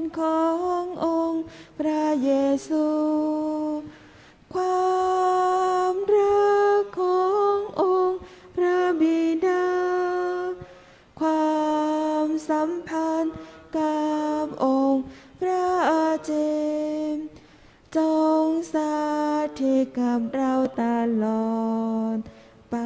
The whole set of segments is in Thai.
รขององค์พระเยซู ความรักขององค์พระบิดา ความสัมพันธ์กับองค์พระเจ้าจงสาธิตกับเราตลอดไป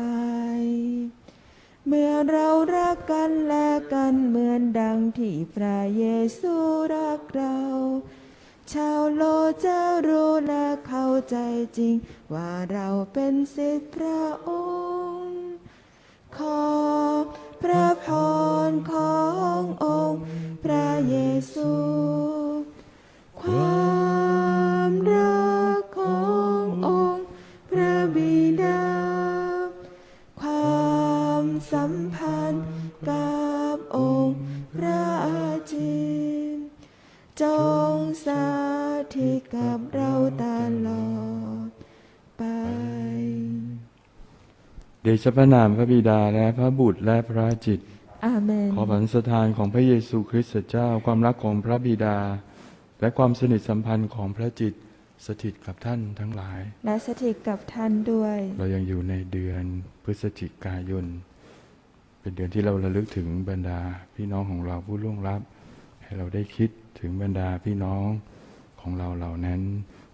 เมื่อเรารักกันและกันเหมือนดังที่พระเยซูรั เรา ชาวโลกจะรู้และเข้าใจจริง ว่าเราเป็นสิทธิพระองค์ ขอพระพรขององค์ พระเยซู ความ เดชะพระนามพระบิดาและพระบุตรและพระจิต อาเมน ขอพระสถานของพระเยซูคริสต์เจ้าความรักของพระบิดา และความสนิทสัมพันธ์ของพระจิตสถิตกับท่านทั้งหลาย และสถิตกับท่านด้วย เรายังอยู่ในเดือนพฤศจิกายน เป็นเดือนที่เราระลึกถึงบรรดาพี่น้องของเราผู้ล่วงลับ ให้เราได้คิดถึงบรรดาพี่น้องของเราเหล่านั้น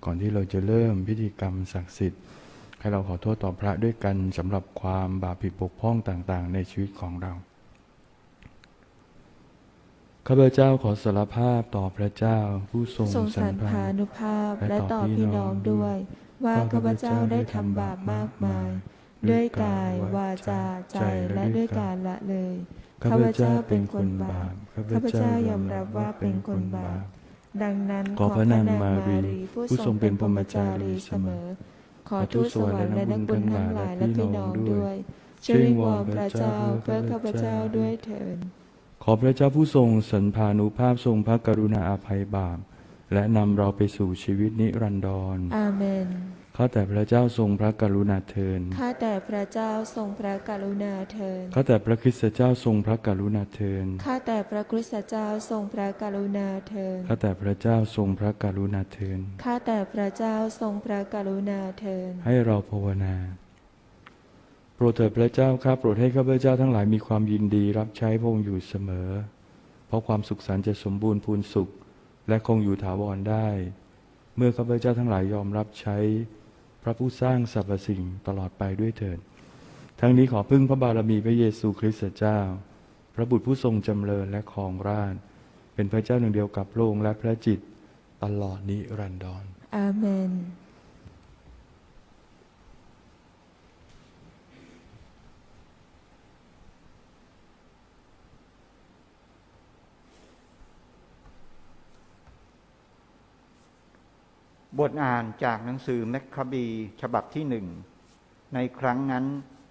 ก่อนที่เราจะเริ่มพิธีกรรมศักดิ์สิทธิ์ ให้เราขอโทษต่อพระด้วยกันสำหรับความบาปผิดบกพร่องต่างๆ ในชีวิตของเราข้าพเจ้าขอสารภาพต่อพระเจ้าผู้ทรงทรงสัสันนพานุภาพและต่อพี่น้องด้วย ว่าข้าพเจ้าได้ทำบาปมากมาย ด้วยกายวาจาใจและด้วยการละเลยข้าพเจ้าเป็นคนบาปข้าพเจ้ายอมรับว่าเป็นคนบาปดังนั้นขอพระนางมารีผู้ทรงเป็นพรหมจารีรีเสเสมอ ขอทูตสวรรค์และนักบุญทั้งหลายและพี่น้องด้วยช่วยวิงวอนพระเจ้าเพื่อข้าพเจ้าด้วยเถิดขอพระเจ้าผู้ทรงสันพานุภาพทรงพระกรุณาอาภัยบาปและนำเราไปสู่ชีวิตนิรันดรอาเมน ข้าแต่พระเจ้าทรงพระกรุณาเทินข้าแต่พระเจ้าทรงพระกรุณาเถิดข้าแต่พระคริสตเจ้าทรงพระกรุณาเทินข้าแต่พระคริสตเจ้าทรงพระกรุณาเถิดข้าแต่พระเจ้าทรงพระกรุณาเทินข้าแต่พระเจ้าทรงพระกรุณาเถิดให้เราภาวนา โปรดเถิดพระเจ้าข้าโปรดให้ข้าพเจ้าทั้งหลายมีความยินดีรับใช้พระองค์อยู่เสมอ เพราะความสุขสันต์จะสมบูรณ์พูนสุข และคงอยู่ถาวรได้ เมื่อข้าพเจ้าทั้งหลายยอมรับใช้ พระผู้สร้างสรรพสิ่งตลอดไปด้วยเถิด ทั้งนี้ขอพึ่งพระบารมีพระเยซูคริสต์เจ้า พระบุตรผู้ทรงจำเริญและครองราชเป็นพระเจ้าหนึ่งเดียวกับพระองค์และพระจิตตลอดนิรันดรอาเมน บทอ่านจากหนังสือแมคคาบีฉบับที่หนึ่ง ในครั้งนั้น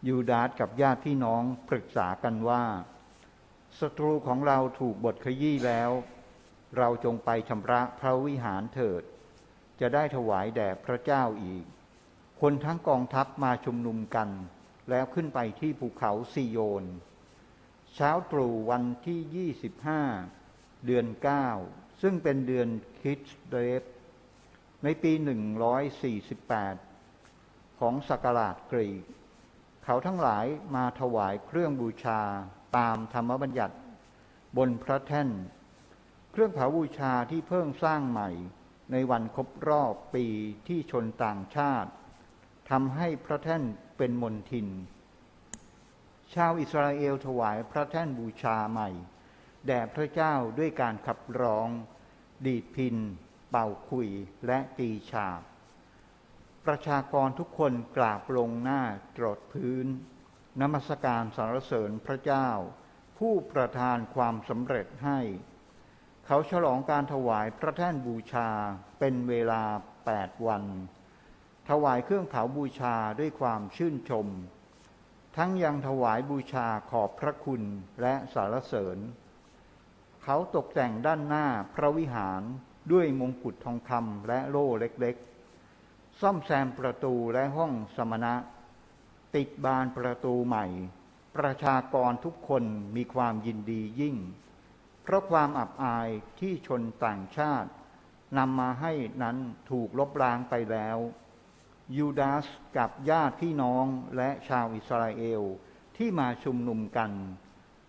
ยูดาสกับญาติพี่น้องปรึกษากันว่าศัตรูของเราถูกบทขยี้แล้ว เราจงไปชำระพระวิหารเถิด จะได้ถวายแด่พระเจ้าอีก คนทั้งกองทัพมาชุมนุมกัน แล้วขึ้นไปที่ภูเขาซีโยน เช้าตรู่วันที่ 25 เดือน 9 ซึ่งเป็นเดือนคริสเดฟ ในปี 148 ของศักราชกรีก เขาทั้งหลายมาถวายเครื่องบูชาตามธรรมบัญญัติ บนพระแท่น เครื่องเผาบูชาที่เพิ่งสร้างใหม่ ในวันครบรอบปีที่ชนต่างชาติทำให้พระแท่นเป็นมนทิน ชาวอิสราเอลถวายพระแท่นบูชาใหม่ แด่พระเจ้าด้วยการขับร้อง ดีดพิน เป่าคุยและตีฉาบ ประชากรทุกคนกราบลงหน้าตรดพื้นนมัสการสรรเสริญพระเจ้า ผู้ประทานความสำเร็จให้ เขาฉลองการถวายพระแท่นบูชาเป็นเวลาแปดวัน ถวายเครื่องเผาบูชาด้วยความชื่นชม ทั้งยังถวายบูชาขอบพระคุณและสารเสริญ เขาตกแต่งด้านหน้าพระวิหาร ด้วยมงกุฎทองคำและโล่เล็กๆ ซ่อมแซมประตูและห้องสมณะ ติดบานประตูใหม่ ประชากรทุกคนมีความยินดียิ่ง เพราะความอับอายที่ชนต่างชาตินำมาให้นั้นถูกลบล้างไปแล้ว ยูดาสกับญาติพี่น้องและชาวอิสราเอลที่มาชุมนุมกัน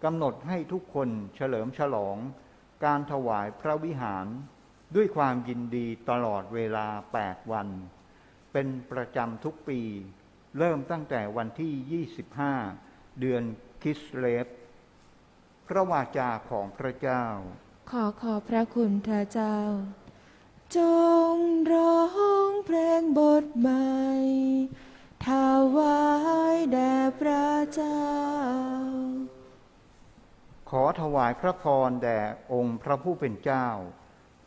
กำหนดให้ทุกคนเฉลิมฉลองการถวายพระวิหาร ด้วยความยินดีตลอดเวลา 8 วัน เป็นประจำทุกปี เริ่มตั้งแต่วันที่ 25 เดือนคิสเลฟพระวาจาของพระเจ้า ขอขอบพระคุณพระเจ้า จงร้องเพลงบทใหม่ถวายแด่พระเจ้า ขอถวายพระพรแด่องค์พระผู้เป็นเจ้า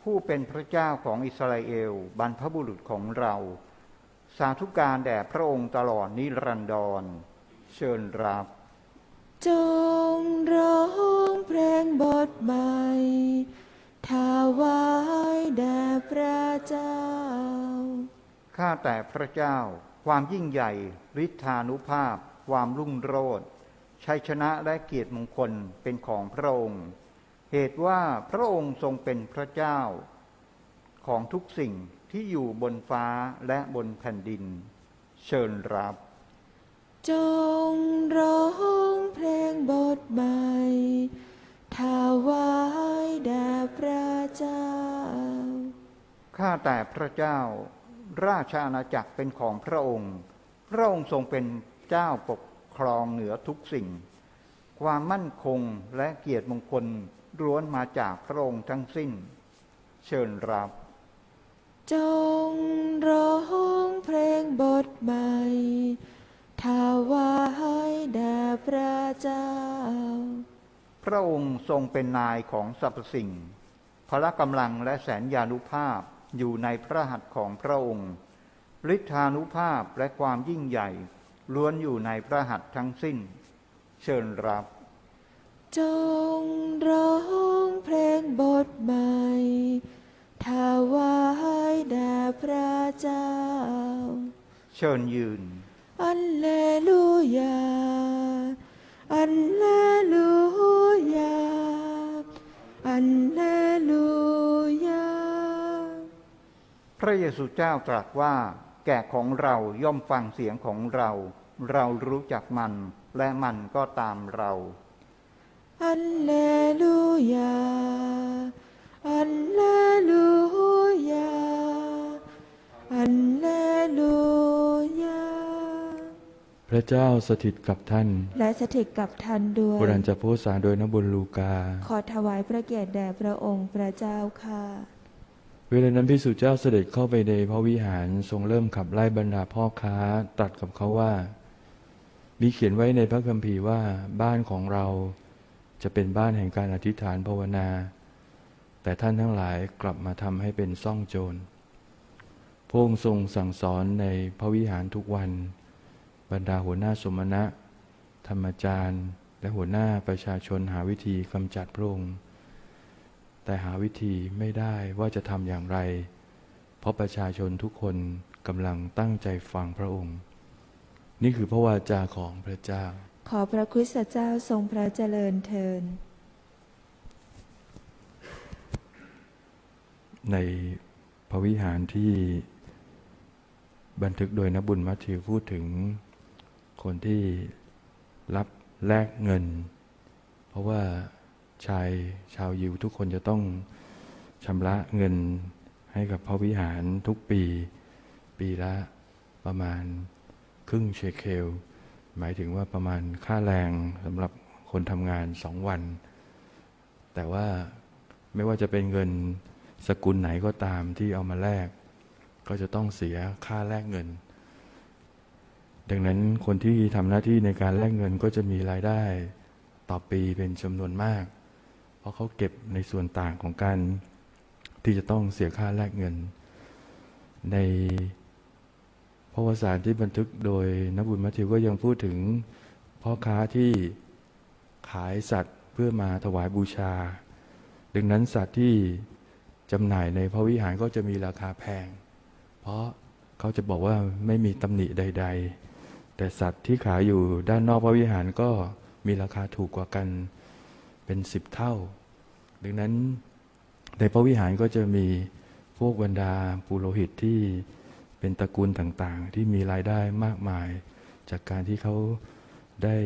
ผู้เป็นพระเจ้าของอิสราเอล บรรพบุรุษของเรา สาธุการแด่พระองค์ตลอดนิรันดร เชิญรับ จงร้องเพลงบทใหม่ถวายแด่พระเจ้า ข้าแต่พระเจ้า ความยิ่งใหญ่ฤทธานุภาพ ความรุ่งโรจน์ชัยชนะและเกียรติมงคลเป็นของพระองค์ เหตุว่าพระองค์ทรงเป็นพระเจ้า ของทุกสิ่งที่อยู่บนฟ้าและบนแผ่นดิน เชิญรับ จงร้องเพลงบทใหม่ถวายแด่พระเจ้า ข้าแต่พระเจ้า ราชอาณาจักรเป็นของพระองค์ พระองค์ทรงเป็นเจ้าปกครองเหนือทุกสิ่ง ความมั่นคงและเกียรติมงคล ล้วนมาจากพระองค์ทั้งสิ้น เชิญรับ จงร้องเพลงบทใหม่ถวายแด่พระเจ้า พระองค์ทรงเป็นนายของสรรพสิ่ง พละกำลังและแสนยานุภาพอยู่ในพระหัตถ์ของพระองค์ฤทธานุภาพและความยิ่งใหญ่ล้วนอยู่ในพระหัตถ์ทั้งสิ้น เชิญรับ จงร้องเพลงบทใหม่ถวายแด่พระเจ้า เชิญยืน อัลเลลูยา อัลเลลูยา อัลเลลูยา พระเยซูเจ้าตรัสว่า แกะของเราย่อมฟังเสียงของเรา เรารู้จักมัน และมันก็ตามเรา อัลเลลูยา อัลเลลูยา อัลเลลูยา พระเจ้าสถิตกับท่าน และสถิตกับท่านด้วยบรัญจะโพสาโดยนบุญลูกา ขอถวายพระเกียรติแด่พระองค์พระเจ้าค่ะ เวลานั้นพิสุเจ้าเสด็จเข้าไปในพระวิหารทรงเริ่มขับไล่บรรดาพ่อค้าตรัสกับเขาว่า มีเขียนไว้ในพระคัมภีร์ว่าบ้านของเรา จะเป็นบ้านแห่งการอธิษฐานภาวนา แต่ท่านทั้งหลายกลับมาทำให้เป็นซ่องโจรพระองค์ทรงสั่งสอนในพระวิหารทุกวัน บรรดาหัวหน้าสมณะ ธรรมจารย์ และหัวหน้าประชาชนหาวิธีกำจัดพระองค์ แต่หาวิธีไม่ได้ว่าจะทำอย่างไร เพราะประชาชนทุกคนกำลังตั้งใจฟังพระองค์ นี่คือพระวาจาของพระเจ้า ขอพระคริสตเจ้าทรงพระเจริญเทิน ในพระวิหารที่บันทึกโดยนบุญมัทธิวพูดถึงคนที่รับแลกเงิน เพราะว่าชายชาวยิวทุกคนจะต้องชำระเงินให้กับพระวิหารทุกปี ปีละประมาณครึ่งเชเคล หมายถึงว่าประมาณค่าแรงสำหรับคนทำงานสองวัน แต่ว่าไม่ว่าจะเป็นเงินสกุลไหนก็ตามที่เอามาแลกก็จะต้องเสียค่าแลกเงิน ดังนั้นคนที่ทำหน้าที่ในการแลกเงินก็จะมีรายได้ต่อปีเป็นจำนวนมาก เพราะเขาเก็บในส่วนต่างของการที่จะต้องเสียค่าแลกเงิน ใน พระวสารที่บันทึกโดยนบุญมัทธิวก็ยังพูดถึงพ่อค้าที่ขายสัตว์เพื่อมาถวายบูชา ดังนั้นสัตว์ที่จำหน่ายในพระวิหารก็จะมีราคาแพง เพราะเขาจะบอกว่าไม่มีตำหนิใด ๆ แต่สัตว์ที่ขายอยู่ด้านนอกพระวิหารก็มีราคาถูกกว่ากันเป็นสิบเท่า ดังนั้นในพระวิหารก็จะมีพวกบรรดาปุโรหิตที่ เป็นตระกูลต่างๆ ที่มีรายได้มากมาย จากการที่เขาได้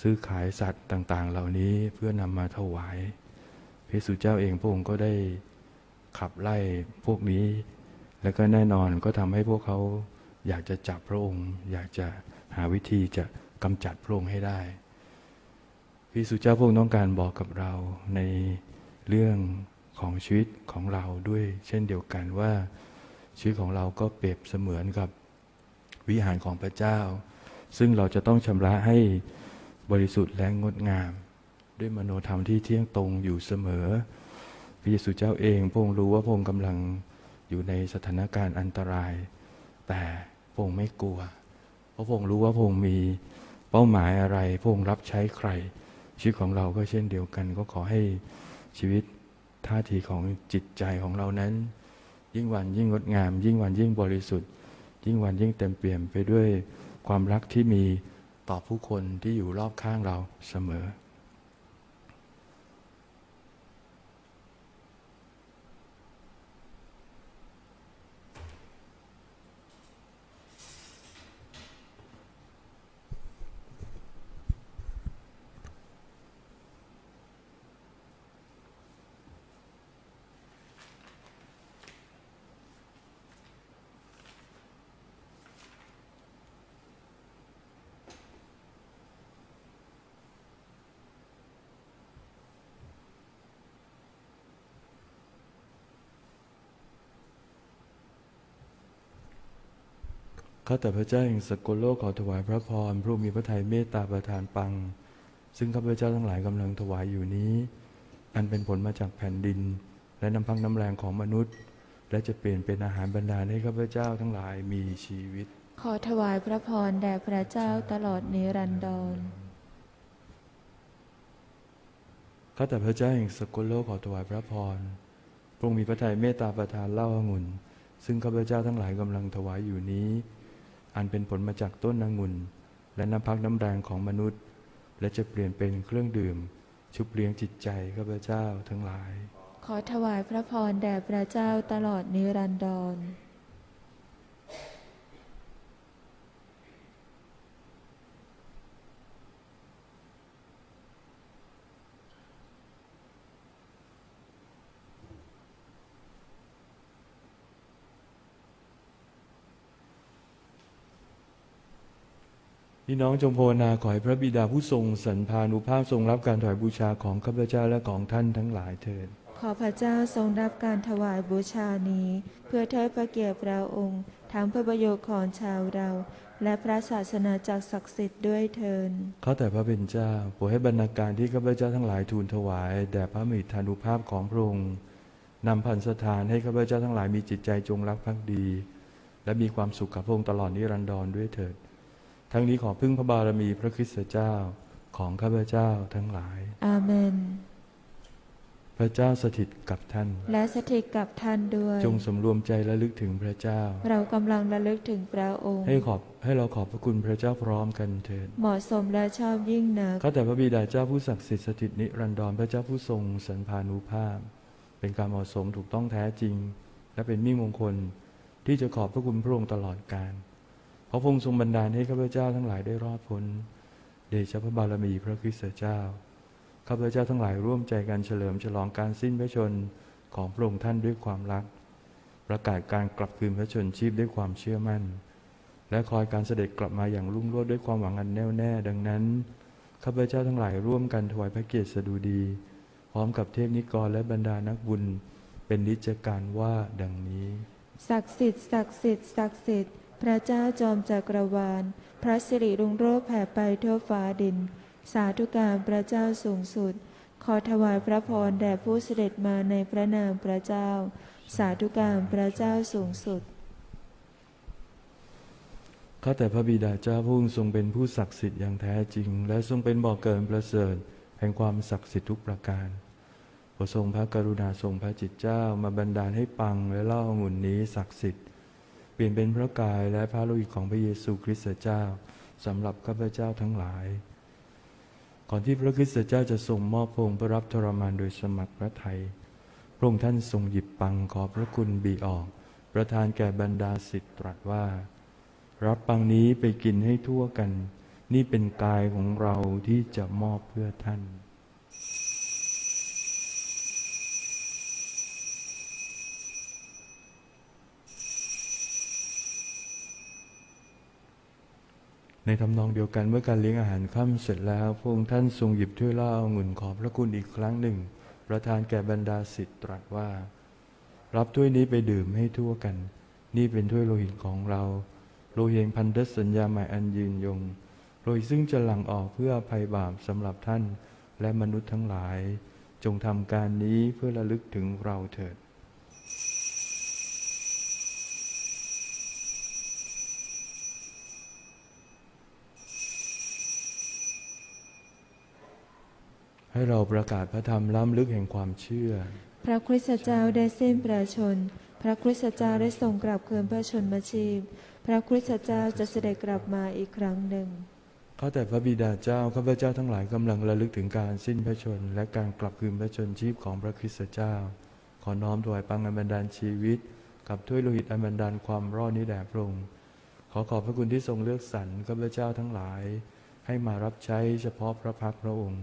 ซื้อขายสัตว์ต่างๆ เหล่านี้เพื่อนำมาถวายพระเยซูเจ้าเองพระองค์ก็ได้ขับไล่พวกนี้ แล้วก็แน่นอนก็ทำให้พวกเขาอยากจะจับพระองค์ อยากจะหาวิธีจะกำจัดพระองค์ให้ได้พระเยซูเจ้าพระองค์ต้องการบอกกับเราในเรื่องของชีวิตของเราด้วยเช่นเดียวกันว่า ชีวิตของเราก็เปรียบเสมือนกับวิหารของพระเจ้า ซึ่งเราจะต้องชำระให้บริสุทธิ์และงดงาม ด้วยมโนธรรมที่เที่ยงตรงอยู่เสมอ พระเยซูเจ้าเองพระองค์รู้ว่าพระองค์กำลังอยู่ในสถานการณ์อันตราย แต่พระองค์ไม่กลัว เพราะพระองค์รู้ว่าพระองค์มีเป้าหมายอะไรพระองค์รับใช้ใคร ชีวิตของเราก็เช่นเดียวกัน ก็ขอให้ชีวิตท่าทีของจิตใจของเรานั้น ยิ่งวันยิ่งงดงาม ยิ่งวันยิ่งบริสุทธิ์ ยิ่งวันยิ่งเต็มเปี่ยมไปด้วยความรักที่มีต่อผู้คนที่อยู่รอบข้างเราเสมอ ข้าแต่พระเจ้าแห่งสกลโลกขอถวายพระพรพระมีพระทัยเมตตาประทานปัง ซึ่งข้าพเจ้าทั้งหลายกำลังถวายอยู่นี้ อันเป็นผลมาจากแผ่นดิน และน้ำพักน้ำแรงของมนุษย์ และจะเปลี่ยนเป็นอาหารบรรดาลให้ข้าพเจ้าทั้งหลายมีชีวิต ขอถวายพระพรแด่พระเจ้าตลอดนิรันดรข้าแต่พระเจ้าแห่งสกลโลกขอถวายพระพรพระองค์มีพระทัยเมตตาประทานเหล้าองุ่น ซึ่งข้าพเจ้าทั้งหลายกำลังถวายอยู่นี้ อันเป็นผลมาจากต้นองุ่นและน้ำพักน้ำแรงของมนุษย์ และจะเปลี่ยนเป็นเครื่องดื่ม ชุบเลี้ยงจิตใจข้าพเจ้าทั้งหลาย ขอถวายพระพรแด่พระเจ้าตลอดนิรันดร พี่น้องจงภาวนาขอให้พระบิดาผู้ทรงสันพานุภาพทรงรับการถวายบูชาของข้าพเจ้าและของท่านทั้งหลายเถิด ขอพระเจ้าทรงรับการถวายบูชานี้ เพื่อเทิดพระเกียรติพระองค์ ทั้งเพื่อประโยชน์ของชาวเรา และพระศาสนาจักรศักดิ์สิทธิ์ด้วยเทินข้าแต่พระเป็นเจ้าโปรดให้บรรณาการที่ข้าพเจ้าทั้งหลายทูลถวายแด่พระมิตรธานุภาพของพระองค์นำพันสถานให้ข้าพเจ้าทั้งหลายมีจิตใจจงรักภักดี และมีความสุขกับพระองค์ตลอดนิรันดรด้วยเถิด ทั้งนี้ขอพึ่งพระบารมีพระคริสตเจ้าของข้าพเจ้าทั้งหลาย อาเมน พระเจ้าสถิตกับท่าน และสถิตกับท่านด้วย จงสำรวมใจและลึกถึงพระเจ้า เรากำลังระลึกถึงพระองค์ ให้ขอบให้เราขอบพระคุณพระเจ้าพร้อมกันเถิด เหมาะสมและชอบยิ่งนักข้าแต่พระบิดาเจ้าผู้ศักดิ์สิทธิ์สถิตนิรันดรพระเจ้าผู้ทรงสันพานุภาพ เป็นการเหมาะสมถูกต้องแท้จริง และเป็นมิ่งมงคลที่จะขอบพระคุณพระองค์ตลอดกาล เพระพระองค์ทรงบันดาลให้ข้าพเจ้าทั้งหลายได้รอดพ้น เดชะพระบารมีพระคริสตเจ้า ข้าพเจ้าทั้งหลายร่วมใจกันเฉลิมฉลองการสิ้นพระชนของพระองค์ท่านด้วยความรัก ประกาศการกลับคืนพระชนชีพด้วยความเชื่อมั่น และคอยการเสด็จกลับมาอย่างรุ่งโรจน์ด้วยความหวังอันแน่วแน่ ดังนั้นข้าพเจ้าทั้งหลายร่วมกันถวายพระเกียรติสดุดี พร้อมกับเทพนิกรและบรรดานักบุญ เป็นนิจการว่าดังนี้ ศักดิ์สิทธิ์ศักดิ์สิทธิ์ศักดิ์สิทธิ์ พระเจ้าจอมจักรวาล พระสิริรุงโรจน์แผ่ไปทั่วฟ้าดิน สาธุการพระเจ้าสูงสุด ขอถวายพระพรแด่ผู้เสด็จมาในพระนามพระเจ้า สาธุการพระเจ้าสูงสุด ข้าแต่พระบิดาเจ้าผู้ทรงเป็นผู้ศักดิ์สิทธิ์อย่างแท้จริง และทรงเป็นบ่อกเกินประเสริฐแห่งความศักดิ์สิทธิ์ทุกประการโปรดทรงพระกรุณาทรงพระจิตเจ้ามาบันดาลให้ปังและเล่าองุ่นนี้ศักดิ์สิทธิ์ ลี่ยนเป็นพระกายและพระโลหิตของพระเยซูคริสต์เจ้าสำหรับข้าพเจ้าทั้งหลาย ก่อนที่พระคริสต์เจ้าจะทรงมอบพงค์เพื่อรับทรมานโดยสมัครพระทัยพระองค์ท่านทรงหยิบปังขอพระคุณบีออก ประทานแก่บรรดาสิทธิ์ตรัสว่า รับปังนี้ไปกินให้ทั่วกัน นี่เป็นกายของเราที่จะมอบเพื่อท่าน ในทำนองเดียวกันเมื่อการเลี้ยงอาหารค่ำเสร็จแล้ว พระองค์ท่านทรงหยิบถ้วยเหล้าองุ่นขอบพระคุณอีกครั้งหนึ่ง ประทานแก่บรรดาสิทธิ์ตรัสว่า รับถ้วยนี้ไปดื่มให้ทั่วกัน นี่เป็นถ้วยโลหิตของเรา โลหิตแห่งพันธสัญญาใหม่อันยืนยง โลหิตซึ่งจะหลั่งออกเพื่ออภัยบาปสำหรับท่านและมนุษย์ทั้งหลาย จงทำการนี้เพื่อระลึกถึงเราเถิด ให้เราประกาศพระธรรมล้ำลึกแห่งความเชื่อ พระคริสตเจ้าได้สิ้นประชน พระคริสตเจ้าได้ทรงกลับคืนพระชนมาชีพ พระคริสตเจ้าจะเสด็จกลับมาอีกครั้งหนึ่งข้าแต่พระบิดาเจ้าข้าพเจ้าทั้งหลายกำลังระลึกถึงการสิ้นพระชน และการกลับคืนพระชนชีพของพระคริสตเจ้า ขอน้อมถวายปังอันบันดาลชีวิต กับถ้วยโลหิตอันบันดาลความรอดนี้แด่พระองค์ขอขอบพระคุณที่ทรงเลือกสรรข้าพเจ้าทั้งหลาย ให้มารับใช้เฉพาะพระพักตร์พระองค์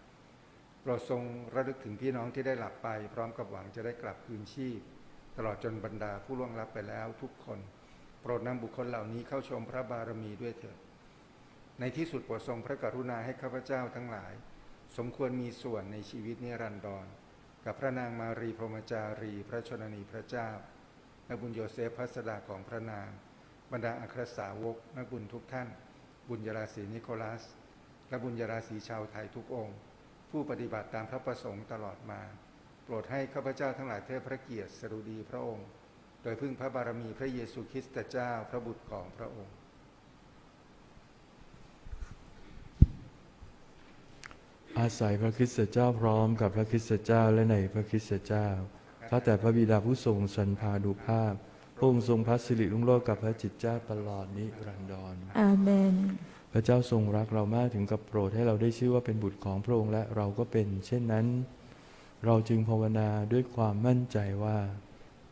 โปรดทรงระลึกถึงพี่น้องที่ได้หลับไป พร้อมกับหวังจะได้กลับคืนชีพ ตลอดจนบรรดาผู้ล่วงลับไปแล้วทุกคน โปรดนำบุคคลเหล่านี้เข้าชมพระบารมีด้วยเถิดในที่สุดโปรดทรงพระกรุณาให้ข้าพเจ้าทั้งหลาย สมควรมีส่วนในชีวิตนิรันดร กับพระนางมารีพรหมจารี พระชนนีพระเจ้านักบุญโยเซฟพัสดาของพระนาง บรรดาอัครสาวกนักบุญทุกท่าน บุญยราศีนิโคลัส และบุญยราศีชาวไทยทุกองค์ ผู้ปฏิบัติตามพระประสงค์ตลอดมา โปรดให้ข้าพเจ้าทั้งหลายเทพพระเกียรติสรุดีพระองค์ โดยพึ่งพระบารมีพระเยซูคริสต์เจ้าพระบุตรของพระองค์ อาศัยพระคริสตเจ้าพร้อมกับพระคริสตเจ้าและในพระคริสตเจ้าข้าแต่พระบิดาผู้ทรงสรรพานุภาพพระองค์ทรงพระสิริรุ่งโรจน์กับพระจิตเจ้าตลอดนิรันดรอาเมน พระเจ้าทรงรักเรามากถึงกับโปรดให้เราได้ชื่อว่าเป็นบุตรของพระองค์และเราก็เป็น เช่นนั้น เราจึงภาวนาด้วยความมั่นใจว่า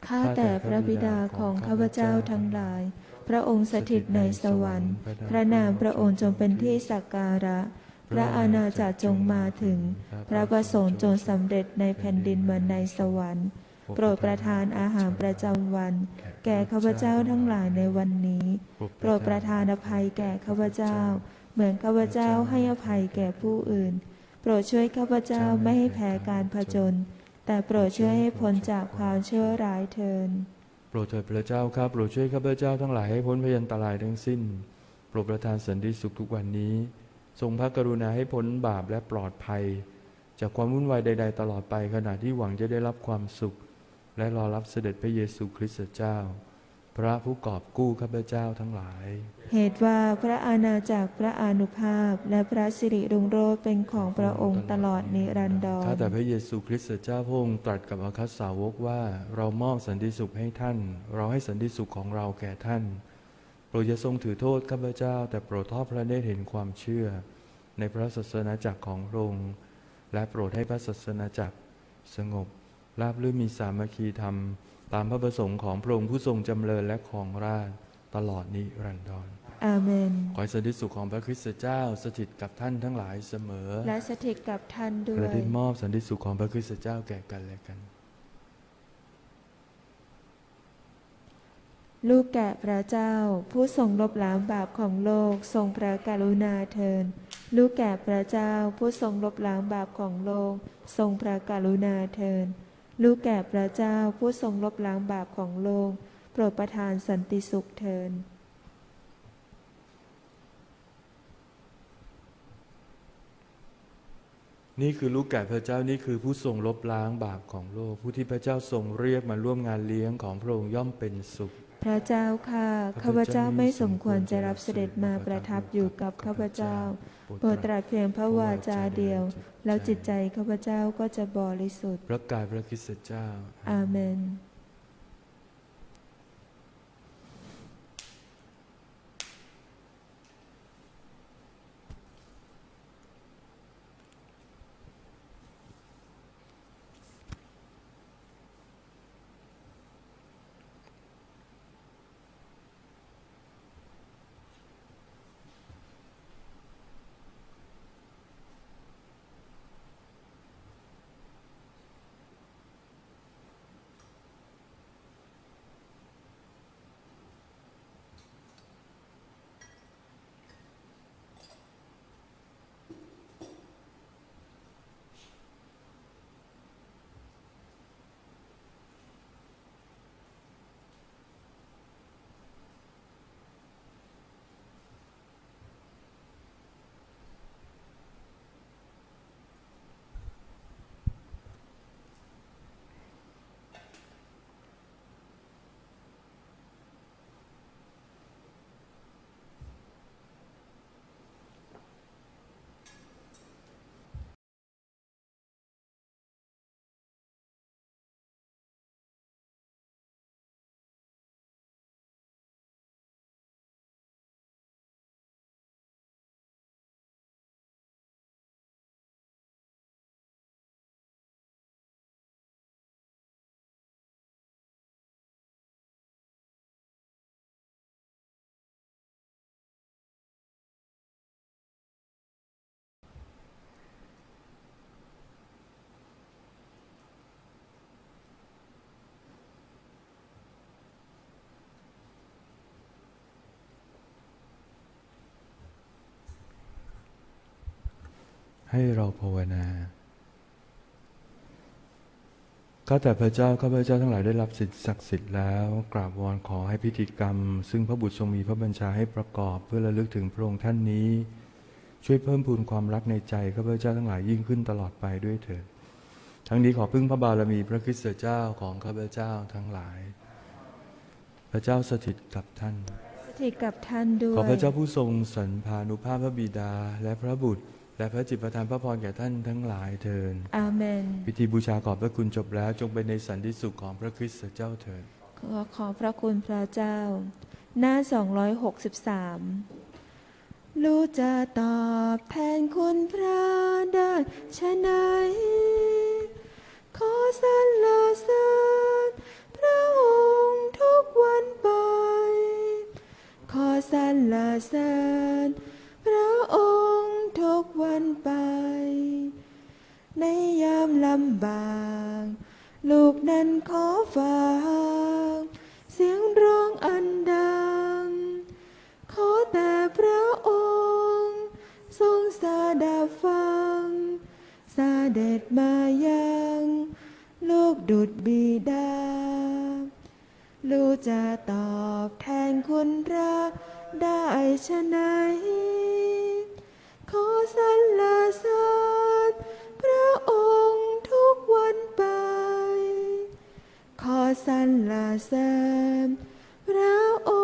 ข้าแต่พระบิดาของข้าพเจ้าทั้งหลาย พระองค์สถิตในสวรรค์ พระนามพระองค์จงเป็นที่สักการะ พระอาณาจักรจงมาถึง พระประสงค์จงสำเร็จในแผ่นดินเหมือนในสวรรค์ โปรดประทานอาหารประจำวัน แก่ข้าพเจ้าทั้งหลายในวันนี้ โปรดประทานอภัยแก่ข้าพเจ้า เหมือนข้าพเจ้าให้อภัยแก่ผู้อื่น โปรดช่วยข้าพเจ้าไม่ให้แพ้การผจญแต่โปรดช่วยให้พ้นจากความชั่วร้ายเทินโปรดเถิดพระเจ้าข้าโปรดช่วยข้าพเจ้าทั้งหลายให้พ้นพยันตรายทั้งสิ้น โปรดประทานสันติสุขทุกวันนี้ ทรงพระกรุณาให้พ้นบาปและปลอดภัย จากความวุ่นวายใด ๆ ตลอดไปขณะที่หวังจะได้รับความสุข และรอรับเสด็จพระเยซูคริสต์เจ้า พระผู้กอบกู้ข้าพเจ้าทั้งหลาย เหตุว่าพระอาณาจักรพระอานุภาพ และพระสิริรุ่งโรจน์เป็นของพระองค์ตลอดนิรันดรข้าแต่พระเยซูคริสต์เจ้าพระองค์ตรัสกับอาคัสสาวกว่าเรามอบสันติสุขให้ท่าน เราให้สันติสุขของเราแก่ท่านโปรดอย่าทรงถือโทษข้าพเจ้า แต่โปรดทอดพระเนตรเห็นความเชื่อ ในพระศาสนาจักรของพระองค์และโปรดให้พระศาสนาจักรสงบ ราบรื่นมีสามัคคีธรรม ตามพระประสงค์ของพระองค์ผู้ทรงจำเริญและของราชย์ตลอดนิรันดรอาเมน ขอให้สันติสุขของพระคริสต์เจ้าสถิตกับท่านทั้งหลายเสมอ และสถิตกับท่านด้วและยได้มอบสันติสุขของพระคริสต์เจ้าแก่กันและกัน ลูกแกะพระเจ้า ผู้ทรงลบล้างบาปของโลกทรงพระกรุณาเทิน ลูกแกะพระเจ้า ผู้ทรงลบล้างบาปของโลก ทรงพระกรุณาเทิน ลูกแก่พระเจ้าผู้ทรงลบล้างบาปของโลก โปรดประทานสันติสุขเทินนี่คือลูกแก่พระเจ้านี่คือผู้ทรงลบล้างบาปของโลก ผู้ที่พระเจ้าทรงเรียกมาร่วมงานเลี้ยงของพระองค์ย่อมเป็นสุข พระเจ้าค่ะ ข้าพเจ้าไม่สมควรจะรับเสด็จมาประทับอยู่กับข้าพเจ้า โปรดตรัสเพียงพระวาจาเดียว แล้วจิตใจข้าพเจ้าก็จะบริสุทธิ์ พระกายพระคริสตเจ้า อาเมน ให้เราภาวนาข้าแต่พระเจ้าข้าพเจ้าทั้งหลายได้รับสิทธิศักดิ์สิทธิ์แล้วกราบวอนขอให้พิธีกรรม ซึ่งพระบุตรทรงมีพระบัญชาให้ประกอบ เพื่อระลึกถึงพระองค์ท่านนี้ ช่วยเพิ่มพูนความรักในใจข้าพเจ้าทั้งหลายยิ่งขึ้นตลอดไปด้วยเถิดทั้งนี้ขอพึ่งพระบารมีพระคริสตเจ้าของข้าพเจ้าทั้งหลาย พระเจ้าสถิตกับท่าน สถิตกับท่านด้วย ขอพระเจ้าผู้ทรงสันพานุภาพพระบิดาและพระบุตร และพระจิตประทานพระพรแก่ท่านทั้งหลายเทินอาเมน พิธีบูชาขอบพระคุณจบแล้วจงเป็นในสันติสุขของพระคริสต์เจ้าเถิดขอขอบพระคุณพระเจ้า หน้า 263รู้จะตอบแทนคุณพระได้ชะไหน ขอสรรเสริญพระองค์ทุกวันไป ขอสรรเสริญพ ระองค์ทุกวันไป ในยามลำบาก ลูกนั้นขอฝากเสียงร้องอันดัง ขอแต่พระองค์ ทรงสาดาฟัง สาเด็จมายังลูกดุดบิดา ลูกจะตอบแทนคุณพระได้ชะไหน ขอสรรเสริญพระองค์ทุกวันไป ขอสรรเสริญพระองค์